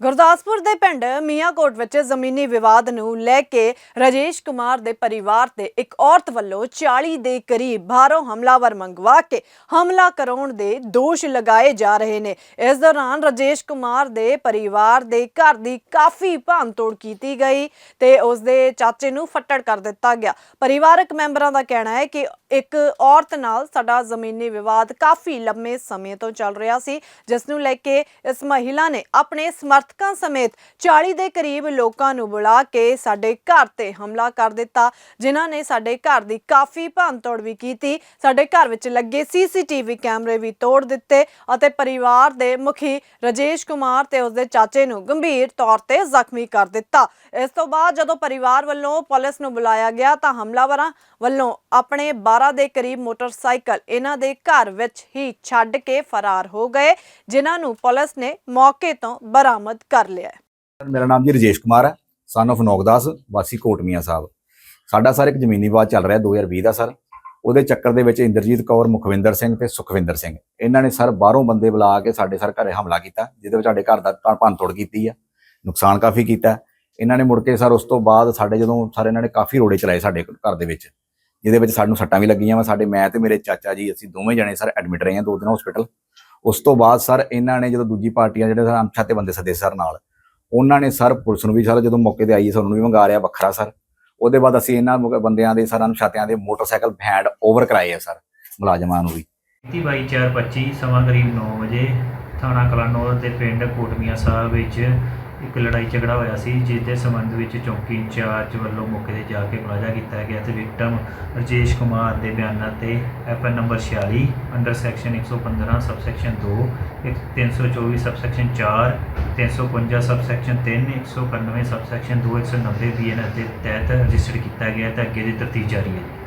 ਗੁਰਦਾਸਪੁਰ ਦੇ ਪਿੰਡ ਮੀਆਂਕੋਟ ਵਿੱਚ ਜ਼ਮੀਨੀ ਵਿਵਾਦ ਨੂੰ ਲੈ ਕੇ ਰਾਜੇਸ਼ ਕੁਮਾਰ ਦੇ ਪਰਿਵਾਰ ਤੇ ਇੱਕ ਔਰਤ ਵੱਲੋਂ 40 ਦੇ ਕਰੀਬ ਬਾਹਰੋਂ ਹਮਲਾਵਰ ਮੰਗਵਾ ਕੇ ਹਮਲਾ ਕਰਾਉਣ ਦੇ ਦੋਸ਼ ਲਗਾਏ ਜਾ ਰਹੇ ਨੇ। ਇਸ ਦੌਰਾਨ ਰਾਜੇਸ਼ ਕੁਮਾਰ ਦੇ ਪਰਿਵਾਰ ਦੇ ਘਰ ਦੀ ਕਾਫੀ ਭੰਨਤੋੜ ਕੀਤੀ ਗਈ ਤੇ ਉਸ ਦੇ ਚਾਚੇ ਨੂੰ ਫੱਟੜ ਕਰ ਦਿੱਤਾ ਗਿਆ। ਪਰਿਵਾਰਕ ਮੈਂਬਰਾਂ ਦਾ ਕਹਿਣਾ ਹੈ ਕਿ ਇੱਕ ਔਰਤ ਨਾਲ ਸਾਡਾ ਜ਼ਮੀਨੀ ਵਿਵਾਦ ਕਾਫੀ ਲੰਮੇ ਸਮੇਂ ਤੋਂ ਚੱਲ ਰਿਹਾ ਸੀ, ਜਿਸ ਨੂੰ ਲੈ ਕੇ ਇਸ ਮਹਿਲਾ ਨੇ ਆਪਣੇ ਸਮਰਥ ਸਮਰਥਕਾਂ ਸਮੇਤ 40 ਦੇ ਕਰੀਬ ਲੋਕਾਂ ਨੂੰ ਬੁਲਾ ਕੇ ਸਾਡੇ ਘਰ ਤੇ ਹਮਲਾ ਕਰ ਦਿੱਤਾ, ਜਿਨ੍ਹਾਂ ਨੇ ਸਾਡੇ ਘਰ ਦੀ ਕਾਫੀ ਭੰਨਤੋੜ ਵੀ ਕੀਤੀ। ਸਾਡੇ ਘਰ ਵਿੱਚ ਲੱਗੇ ਸੀਸੀਟੀਵੀ ਕੈਮਰੇ ਵੀ ਤੋੜ ਦਿੱਤੇ ਅਤੇ ਪਰਿਵਾਰ ਦੇ ਮੁਖੀ ਰਾਜੇਸ਼ ਕੁਮਾਰ ਤੇ ਉਸਦੇ ਚਾਚੇ ਨੂੰ ਗੰਭੀਰ ਤੌਰ ਤੇ ਜ਼ਖਮੀ ਕਰ ਦਿੱਤਾ। ਇਸ ਤੋਂ ਬਾਅਦ ਜਦੋਂ ਪਰਿਵਾਰ ਵੱਲੋਂ ਪੁਲਿਸ ਨੂੰ ਬੁਲਾਇਆ ਗਿਆ ਤਾਂ ਹਮਲਾਵਰਾਂ ਵੱਲੋਂ ਆਪਣੇ 12 ਦੇ ਕਰੀਬ ਮੋਟਰਸਾਈਕਲ ਇਹਨਾਂ ਦੇ ਘਰ ਵਿੱਚ ਹੀ ਛੱਡ ਕੇ ਫਰਾਰ ਹੋ ਗਏ, ਜਿਨ੍ਹਾਂ ਨੂੰ ਪੁਲਿਸ ਨੇ ਮੌਕੇ ਤੋਂ ਬਰਾਮਦ ਕਰ ਲਿਆ ਹੈ। ਮੇਰਾ ਨਾਮ ਜੀ ਰਜੇਸ਼ ਕੁਮਾਰ ਹੈ ਸਨ of ਨੌਗਦਾਸ, ਵਾਸੀ ਕੋਟਮੀਆਂ ਸਾਹਿਬ। ਸਾਡਾ ਸਰ ਇੱਕ ਜ਼ਮੀਨੀ ਵਿਵਾਦ ਚੱਲ ਰਿਹਾ 2020 ਦਾ ਸਰ। ਉਹਦੇ ਚੱਕਰ ਦੇ ਵਿੱਚ ਇੰਦਰਜੀਤ ਕੌਰ, ਮੁਖਵਿੰਦਰ ਸਿੰਘ ਤੇ ਸੁਖਵਿੰਦਰ ਸਿੰਘ। ਇਹਨਾਂ ਨੇ ਸਰ ਬਾਹਰੋਂ ਬੰਦੇ ਬੁਲਾ ਕੇ ਸਾਡੇ ਸਰ ਘਰੇ ਹਮਲਾ ਕੀਤਾ, ਜਿਹਦੇ ਵਿੱਚ ਸਾਡੇ ਘਰ ਦਾ ਭੰਨ ਤੋੜ ਕੀਤੀ ਆ। ਨੁਕਸਾਨ ਕਾਫੀ ਕੀਤਾ। ਇਹਨਾਂ ਨੇ ਮੁੜ ਕੇ ਸਰ ਉਸ ਤੋਂ ਬਾਅਦ ਸਾਡੇ ਜਦੋਂ ਸਰ ਇਹਨਾਂ ਨੇ ਕਾਫੀ ਰੋੜੇ ਚਲਾਏ ਸਾਡੇ ਘਰ ਦੇ ਵਿੱਚ, ਜਿਹਦੇ ਵਿੱਚ ਸਾਨੂੰ ਸੱਟਾਂ ਵੀ ਲੱਗੀਆਂ ਵਾ। ਸਾਡੇ ਮੈਂ ਤੇ ਮੇਰੇ ਚਾਚਾ ਜੀ, ਅਸੀਂ ਦੋਵੇਂ ਜਣੇ ਸਰ ਐਡਮਿਟ ਰਹੇ ਹਾਂ ਦੋ ਦਿਨ ਹਸਪੀਟਲ ਉਸ ਤੋਂ ਬਾਅਦ ਸਰ ਇਹਨਾਂ ਨੇ ਜਦੋਂ ਦੂਜੀ ਪਾਰਟੀਆਂ ਜਿਹੜੇ ਸਰ ਅਮਛਾ ਤੇ ਬੰਦੇ ਸੱਦੇ ਸਰ ਨਾਲ, ਉਹਨਾਂ ਨੇ ਸਰ ਪੁਲਿਸ ਨੂੰ ਵੀ ਸਰ ਜਦੋਂ ਮੌਕੇ ਤੇ ਆਈ ਸਾਨੂੰ ਵੀ ਮੰਗਾ ਰਿਆ ਵੱਖਰਾ ਸਰ। ਉਹਦੇ ਬਾਅਦ ਅਸੀਂ ਇਹਨਾਂ ਬੰਦਿਆਂ ਦੇ ਸਰ ਅਨੁਸ਼ਾਤਿਆਂ ਦੇ ਮੋਟਰਸਾਈਕਲ ਹੈਂਡ ਓਵਰ ਕਰਾਏ ਆ ਸਰ, ਮੁਲਾਜ਼ਮਾਂ ਨੂੰ ਵੀ। 22/4/25 ਸਮਾਂ ਕਰੀਬ 9 ਵਜੇ, ਥਾਣਾ ਕਲਾਨੌਰ ਦੇ ਪਿੰਡ ਕੋਟਮੀਆਂ ਸਾਹਿਬ ਵਿੱਚ ਇੱਕ ਲੜਾਈ ਝਗੜਾ ਹੋਇਆ ਸੀ, ਜਿਸ ਦੇ ਸੰਬੰਧ ਵਿੱਚ ਚੌਂਕੀ ਇੰਚਾਰਜ ਵੱਲੋਂ ਮੌਕੇ ਤੇ ਜਾ ਕੇ ਪਲਾਜਾ ਕੀਤਾ ਗਿਆ ਤੇ ਵਿਕਟਮ ਰਜੇਸ਼ ਕੁਮਾਰ ਦੇ ਬਿਆਨਾਂ ਤੇ ਐਫਐਨ ਨੰਬਰ 46 ਅੰਡਰ ਸੈਕਸ਼ਨ 115 ਸਬਸੈਕਸ਼ਨ 2 ਇੱਕ 324 ਸਬਸੈਕਸ਼ਨ 4 355 ਸਬਸੈਕਸ਼ਨ 3 191 ਸਬਸੈਕਸ਼ਨ 2 190 ਬੀਐਨਐਸ ਦੇ ਤਹਿਤ ਰਜਿਸਟਰ ਕੀਤਾ ਗਿਆ ਤੇ ਅੱਗੇ ਦੀ ਤਰਤੀਬ ਜਾਰੀ ਹੈ।